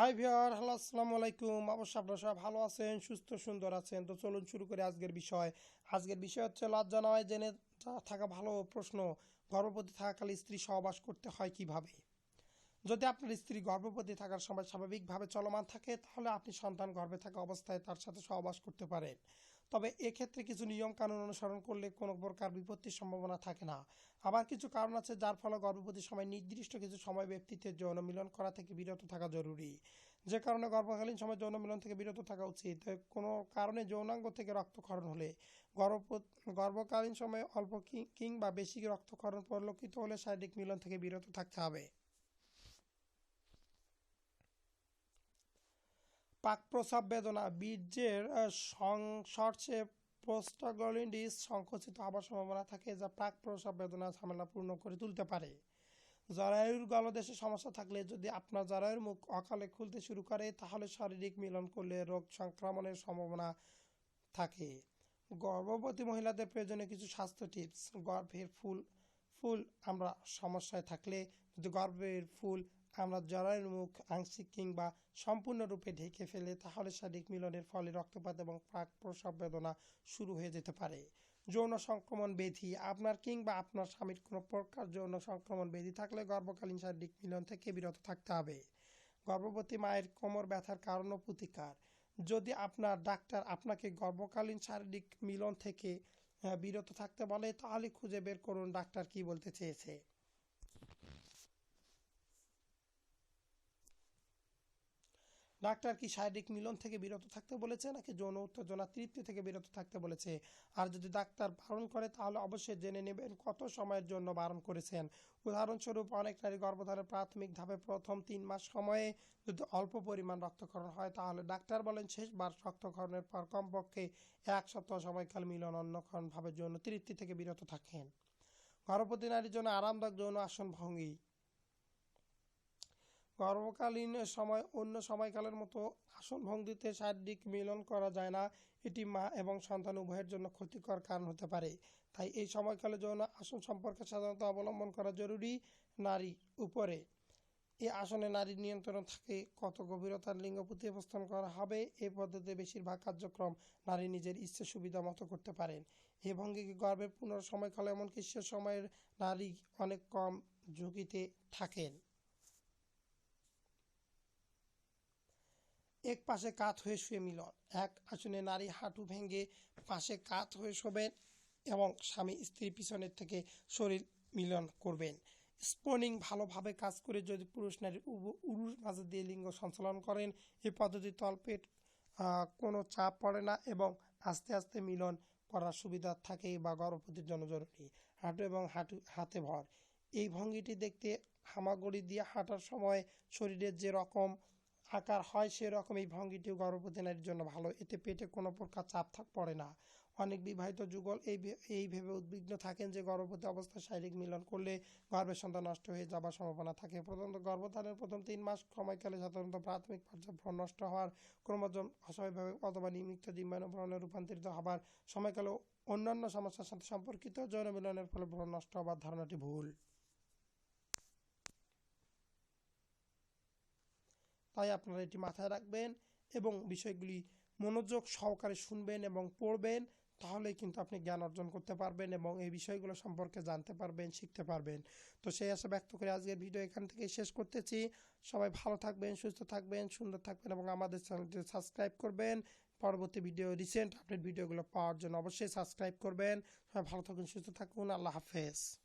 High viewer hello, আসসালামু আলাইকুম। অবশ্য আপনারা সবাই ভালো আছেন, সুস্থ, সুন্দর আছেন। তো চলুন শুরু করি আজকের বিষয়। আজকের বিষয় হচ্ছে লজ্জা নয়, জেনে থাকা ভালো প্রশ্ন। গর্ভবতী থাকাকালে স্ত্রী সহবাস করতে হয় কীভাবে? যদি আপনার স্ত্রী গর্ভবতী থাকার সময় স্বাভাবিকভাবে চলমান থাকে, তাহলে আপনি সন্তান গর্ভে থাকা অবস্থায় তার সাথে সহবাস করতে পারেন। তবে এক্ষেত্রে কিছু নিয়ম কানুন অনুসরণ করলে কোনো প্রকার বিপত্তির সম্ভাবনা থাকে না। আবার কিছু কারণ আছে যার ফলে গর্ভবতীর সময় নির্দিষ্ট কিছু সময় ব্যক্তিতে যৌন মিলন করা থেকে বিরত থাকা জরুরি। যে কারণে গর্ভকালীন সময় যৌন মিলন থেকে বিরত থাকা উচিত। কোনো কারণে যৌনাঙ্গ থেকে রক্তক্ষরণ হলে গর্ভ গর্ভকালীন সময়ে অল্প কিংবা বেশি রক্তক্ষরণ পরিলক্ষিত হলে শারীরিক মিলন থেকে বিরত থাকতে হবে। পাক প্রস্রাব বেদনা বীর্যের সংসর্ষে প্রস্টাগলিন্ডিস সংকুচিত হওয়ার সম্ভাবনা থাকে যা প্রাক প্রস্রাব বেদনা ঝামেলাপূর্ণ করে তুলতে পারে। জরায়ুর গলদেশে সমস্যা থাকলে যদি আপনার জরায়ুর মুখ অকালে খুলতে শুরু করে, তাহলে শারীরিক মিলন করলে রোগ সংক্রমণের সম্ভাবনা থাকে। গর্ভবতী মহিলাদের প্রয়োজনীয় কিছু স্বাস্থ্য টিপস। গর্ভের ফুল ফুল আমরা সমস্যায় থাকলে যদি গর্ভের ফুল আমরা জরায়ুর মুখ, আংশিক কিংবা সম্পূর্ণরূপে ঢেকে ফেলে, তাহলে শারীরিক মিলনের ফলে রক্তপাত এবং প্রাক প্রসব বেদনা শুরু হয়ে যেতে পারে। যৌন সংক্রমণ ব্যাধি, আপনার কিংবা আপনার স্বামীর কোনো প্রকার যৌন সংক্রমণ ব্যাধি থাকলে গর্ভকালীন শারীরিক মিলন থেকে বিরত থাকতে হবে। গর্ভবতী মায়ের কোমর ব্যথার কারণ ও প্রতিকার। যদি আপনার ডাক্তার আপনাকে গর্ভকালীন শারীরিক মিলন থেকে বিরত থাকতে বলে, তাহলে খুঁজে বের করুন ডাক্তার কি বলতে চেয়েছে। ডাক্তার কি শারীরিক মিলন থেকে বিরত থাকতে বলেছে, নাকি যৌন উত্তেজনা তৃপ্তি থেকে বিরত থাকতে বলেছে? আর যদি ডাক্তার বারণ করে, তাহলে অবশ্যই জেনে নেবেন কত সময়ের জন্য বারণ করেছেন। উদাহরণস্বরূপ, অনেক নারী গর্ভধারণের প্রাথমিক ধাপে প্রথম তিন মাস সময়ে যদি অল্প পরিমাণ রক্তক্ষরণ হয়, তাহলে ডাক্তার বলেন শেষবার রক্তক্ষরণের পর কমপক্ষে এক সপ্তাহ সময়কাল মিলন অন্যক্ষণভাবে যৌন তৃপ্তি থেকে বিরত থাকেন। গর্ভবতী নারীর জন্য আরামদায়ক যৌন আসন ভঙ্গি। গর্ভকালীন সময়, অন্য সময়কালের মতো আসন ভঙ্গিতে শারীরিক মিলন করা যায় না। এটি মা এবং সন্তান উভয়ের জন্য ক্ষতিকর কারণ হতে পারে। তাই এই সময়কালে যৌন আসন সম্পর্কে সাধারণত অবলম্বন করা জরুরি নারী উপরে। এই আসনে নারী নিয়ন্ত্রণ থাকে, কত গভীরতার লিঙ্গ প্রতিস্থাপন করা হবে এই পদ্ধতিতে বেশিরভাগ কার্যক্রম নারী নিজের ইচ্ছে, সুবিধা মতো করতে পারেন। এই ভঙ্গিকে গর্ভের পুনর সময়কালে এমনকি সে সময়ের নারী অনেক কম ঝুঁকিতে থাকেন। এক পাশে কাত হয়ে শুয়ে মিলন। এক আসনে নারী হাঁটু ভেঙে পাশে কাত হয়ে শোবেন এবং স্বামী স্ত্রী পিছনের থেকে শরীর মিলন করবেন। স্পনিং ভালোভাবে কাজ করে যদি পুরুষ নারী উভ- উরুর মাঝে দিয়ে লিঙ্গ সঞ্চালন করেন এই পদ্ধতি তলপেট কোনো চাপ পড়ে না এবং আস্তে আস্তে মিলন করার সুবিধা থাকে বা গর্ভবতীর জন্য জরুরি। হাঁটু এবং হাঁটু, হাতে ভর। এই ভঙ্গিটি দেখতে হামাগুড়ি দিয়ে হাঁটার সময় শরীরের যে রকম আকার হয় সেরকম এই ভঙ্গিটিও গর্ভবতী নারীর জন্য ভালো। এতে পেটে কোনো প্রকার চাপ থাক পড়ে না। অনেক বিবাহিত যুগল এই এই ভেবে উদ্বিগ্ন থাকেন যে গর্ভবতী অবস্থায় শারীরিক মিলন করলে গর্ভের সন্তান নষ্ট হয়ে যাবার সম্ভাবনা থাকে। প্রথমত গর্ভধারণের প্রথম তিন মাস সময়কালে সাধারণত প্রাথমিক পর্যায়ে নষ্ট হওয়ার ক্রমজন অস্বাভাবিকভাবে অথবা নিমিত্ত ডিম্বাণু ভ্রণে রূপান্তরিত হবার সময়কালে অন্যান্য সমস্যার সাথে সম্পর্কিত যৌন মিলনের ফলে ভ্রণ নষ্ট হবার ধারণাটি ভুল। তাই আপনারা এটি মাথায় রাখবেন এবং বিষয়গুলি মনোযোগ সহকারে শুনবেন এবং পড়বেন, তাহলেই কিন্তু আপনি জ্ঞান অর্জন করতে পারবেন এবং এই বিষয়গুলো সম্পর্কে জানতে পারবেন, শিখতে পারবেন। তো সেই আশা ব্যক্ত করে আজকের ভিডিও এখান থেকে শেষ করতেছি। সবাই ভালো থাকবেন, সুস্থ থাকবেন, সুন্দর থাকবেন এবং আমাদের চ্যানেলটি সাবস্ক্রাইব করবেন। পরবর্তী ভিডিও, রিসেন্ট আপডেট ভিডিওগুলো পাওয়ার জন্য অবশ্যই সাবস্ক্রাইব করবেন। সবাই ভালো থাকুন, সুস্থ থাকুন। আল্লাহ হাফেজ।